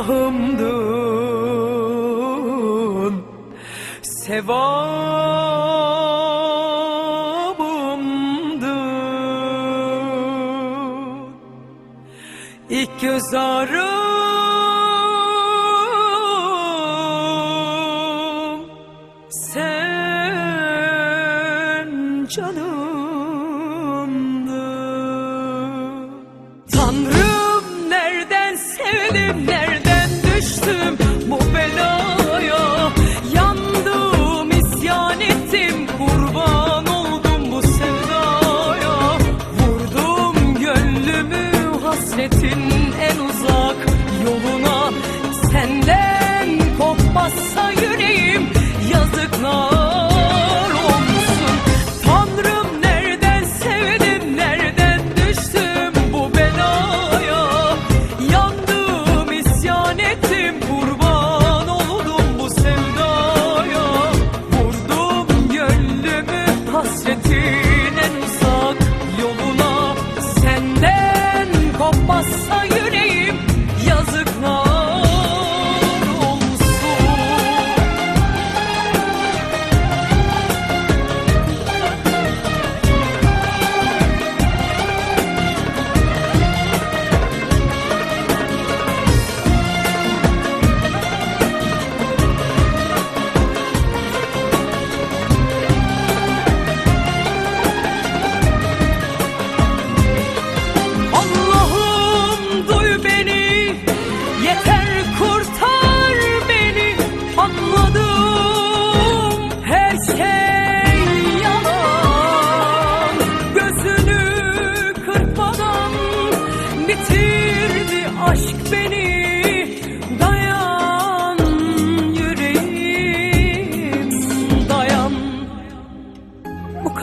günahımdın. Sevabımdın. İlk göz ağrım Sen canımdın. Tanrım nereden sevdim nereden 我。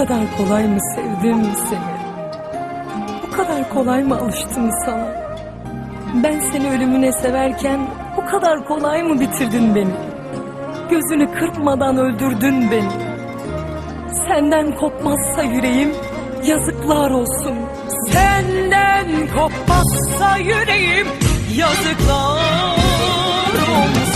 Kadar kolay mı sevdim seni bu kadar kolay mı alıştım sana? Ben seni ölümüne severken bu kadar kolay mı bitirdin beni? Gözünü kırpmadan öldürdün beni. Senden kopmazsa yüreğim yazıklar olsun. Senden kopmazsa yüreğim yazıklar olsun.